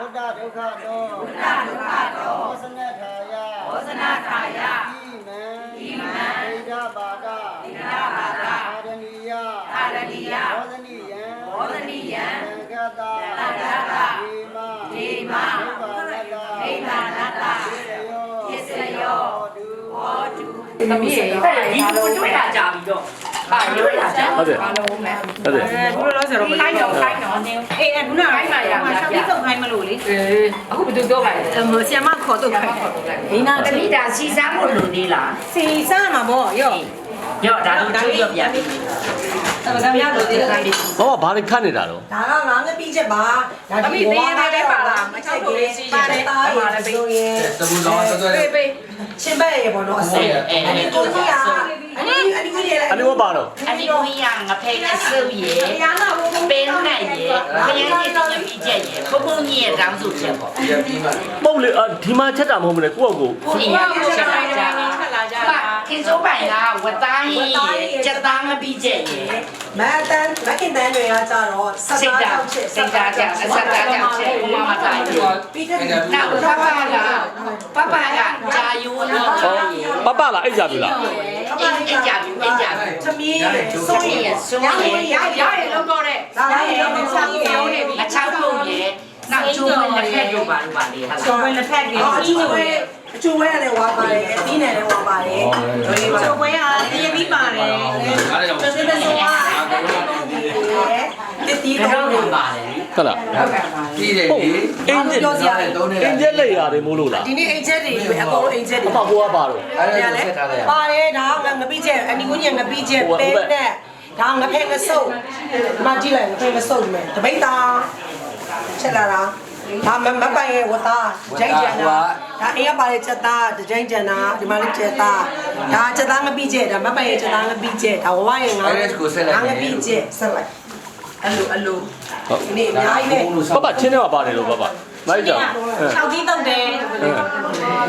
ဘုဒ္ဓဒုက္ခတောဘုဒ္ဓဒုက္ခတောဝဆနထာယဝဆနထာယဣမံဣမံဒိဋ္ဌပါဒဒိဋ္ဌပါဒအာရဏီယအာရဏီယဘောဓနိယံဘောဓနိယံသံဃတာသံဃတာဒေမဒေမနိဗ္ဗာနတနိဗ္ဗာနတပစ္စယောပစ္စယောဟောတုဟောတုသမီးရေဒီကိုတွေ့တာကြာပြီတော့ ဟာတွေ့တာကြာဟုတ်တယ်ဘာလို့မဲဟုတ်တယ်အခုလောလောဆယ်တော့မခိုင်းတော့ခိုင်းတော့နေအေးအခုနကဆောင်းပြီးဆုံးခိုင်းမလို့လေအေးအခုဘယ်သူပြောပါလဲဆီယမခေါ်တော့ခိုင်းဒီနာသမီးဒါစီစားဖို့လိုသေးလားစီစားမှာပေါ့ရော့ရော့ဒါတို့ကျွတ်ရော့ပြပြီတကယ်ရလို့ဒီလိုဘာဘာဘာလေးခတ်နေတာတော့ဒါကငါငပြီးချက်ပါဒါသမီးသေးသေးလေးပါလားမချောက်လို့လေးစီးရတယ်အမှားလည်းပေးဆိုရင်တပူတော်တော်တော်ပေးပေးရှင်ဘက်ရေပေါ့နော်အစိအဒီကိုကြီးက အဒီအဒီကိုကြီးလေအနိဝဘာတော့အဒီကိုရငါဖေးနဲ့စုပ်ရေပင်းနိုင်ရေခရမ်းကြီးတင်ပြီးချက်ရေဘုံဘုံကြီးရဲ့တောင်းစုချက်ပေါ့ပြပြီးမှပုတ်လေအဒီမှာချက်တာမဟုတ်ဘူးလေကိုယ့်ကိုဒီရချက်လာကြပါခင်းစိုးပိုင်ကဝတ်သားကြီးချက်သားမပြီးချက်ရေ မအတန်မခင်တန်းတွေကကြတော့ဆက်စိတ်သားဓာတောတ်က်ချက်စိတ်ဓာတ်ကြောင့်အဆက်ဓာတ်ကြောင့်ချက်ဘုမမတိုင်းဘူးပြီးတဲ့နောက်ပပကပပကဂျာယိုးလို့ဟောပပလာအိတ်ကြပြီလားအင်းအကြပြီအကြပြီသမီးဆိုဆိုရရင်ဆိုရရရရလောက်တော့တဲ့ဒါလည်းတော့ဆောဆောင်းင်းပြောပြောနေနေပြီပြီအချောက်ပုံရေနောက်ကျိုးမလက်ဖက်တို့ပါလို့ပါလေဟာကျော်ဝဲလက်ဖက်ကြီးအော်အချိုးဝဲအချိုးဝဲလည်းဝါပါတယ်ပြီးနေလည်းဝါပါတယ်ဒီမှာကျော်ဝဲကတရပြီးပါတယ်အားရအောင်တစ်စက် တစ်စောကတစ်တီးဘယ်တော့တော့မှပါလေဟုတ်လားပြီးတယ်ဟုတ်လေအင်းချက်သုံးနေအင်းချက်လက်ရတယ်မို့လို့လားဒီနေ့အိတ်ချက်တွေအကုန်လုံးအိတ်ချက်တွေအပကိုကပါတော့အဲ့ဒါဆက်ထားလိုက်ရပါတယ်ဒါငါငပိချက်အနီကိုညငပိချက်ပဲနဲ့ဒါငဖဲငဆုပ်မကြည့်လိုက်ငဖဲငဆုပ်မယ်တပိတ်တာချက်လာတာ ဒါမမပိုင်ရဲ့ဝသားဂျိုင်းကျန်တာဒါအေးရပါလေချက်သားဂျိုင်းကျန်တာဒီမှာလေးချက်သားဒါချက်သားငပိချက်ဒါမပိုင်ရဲ့ချက်သားငပိချက်ဒါဝဝရဲ့ငါငပိချက်ဆက်လိုက်အလိုအလိုဒီနေ့အများကြီးနဲ့ပပချင်းထဲမှာပါတယ်လို့ပပမိုက်ကြောင်၆ကြီးတုတ်တယ်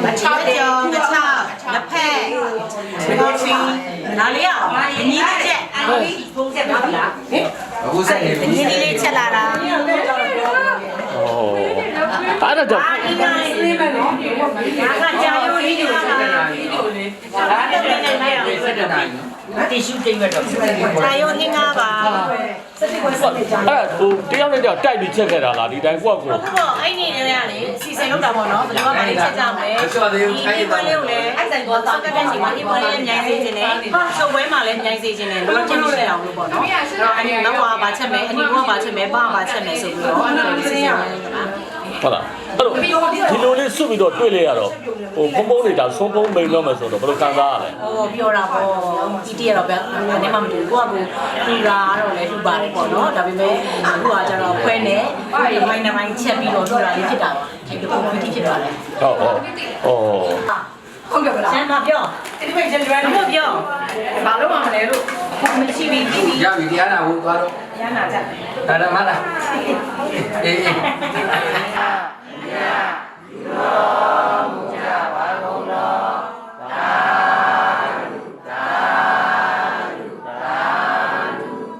မချောက်ကြောမချောက်လက်ဖက်ကော်ဖီဒါလေးอ่ะအညီလေးချက်ဖုန်းဆက်ပါလားအခုဆက်နေပြီအညီလေးချက်လာတာ ဟောအဲ့ဒါကြောင့်အာဒီနိုင်ဒါကကြာရိုးလေးတွေချက်လာတာဒါတော့လည်းလည်းလည်းဆက်တယ်နိုင်တီရှူတိတ်ရတော့ကြာရိုးဟင်းကားပါစက်တိကွယ်စက်နေကြအဲ့ဟိုတယောက်နဲ့တယောက်တိုက်ပြီးချက်ခဲ့တာလားဒီတိုင်းကိုယ့်ကိုဟုတ်ပေါ့အဲ့ဒီနေရာလေစီစဉ်လုပ်တာပေါ့နော်ဘယ်လိုမှမလေးချက်ကြမလဲဒီပွဲလေးကိုလည်းအဲ့ဆိုင်ပေါ်တောက်ကတဲ့ချိန်မှာဒီပွဲလေးလည်းမြိုင်စေခြင်းနဲ့ဟာချုပ်ပွဲမှာလည်းမြိုင်စေခြင်းနဲ့ဘယ်လိုချက်လို့ရအောင်လို့ပေါ့နော်အဲ့ဒီနောက်ကဘာချက်မယ်အနီကဘာချက်မယ်ဘာဘာချက်မယ်ဆိုပြီးတော့အဲ့လိုစီစဉ်ရတယ်က ဟုတ်လားအဲ့လိုဒီလိုလေးစွတ်ပြီးတော့တွေ့လေရတော့ဟိုဖုံဖုံနေတာဆုံးဖုံမိန်တော့မယ်ဆိုတော့ဘယ်လိုခံစားရလဲဟိုပြောတာပေါ့ဒီတရတော့ဗျအနေမှမတူဘူးကိုကကိုလူလာတော့လေလူပါတယ်ပေါ့နော်ဒါပေမဲ့အခုကကျတော့ခွဲနေဒီမိုင်းနဲ့မိုင်းချက်ပြီးတော့တို့တာလေးဖြစ်တာပါဒီလိုပုံပြီးဖြစ်သွားတယ်ဟုတ်ဟုတ်ဟောဟုတ်ကဲ့ဗလားကျန်ပါပြောဒီမိတ်ချက်ကျွမ်းပြောပြောဘာလို့မှမလဲလို့မရှိပြီပြီးပြီရပြီတရားနာဖို့သွားတော့ ရနာကြဒါဓမ္မလားအေးအေးမြတ်မြတ်ဒီတော့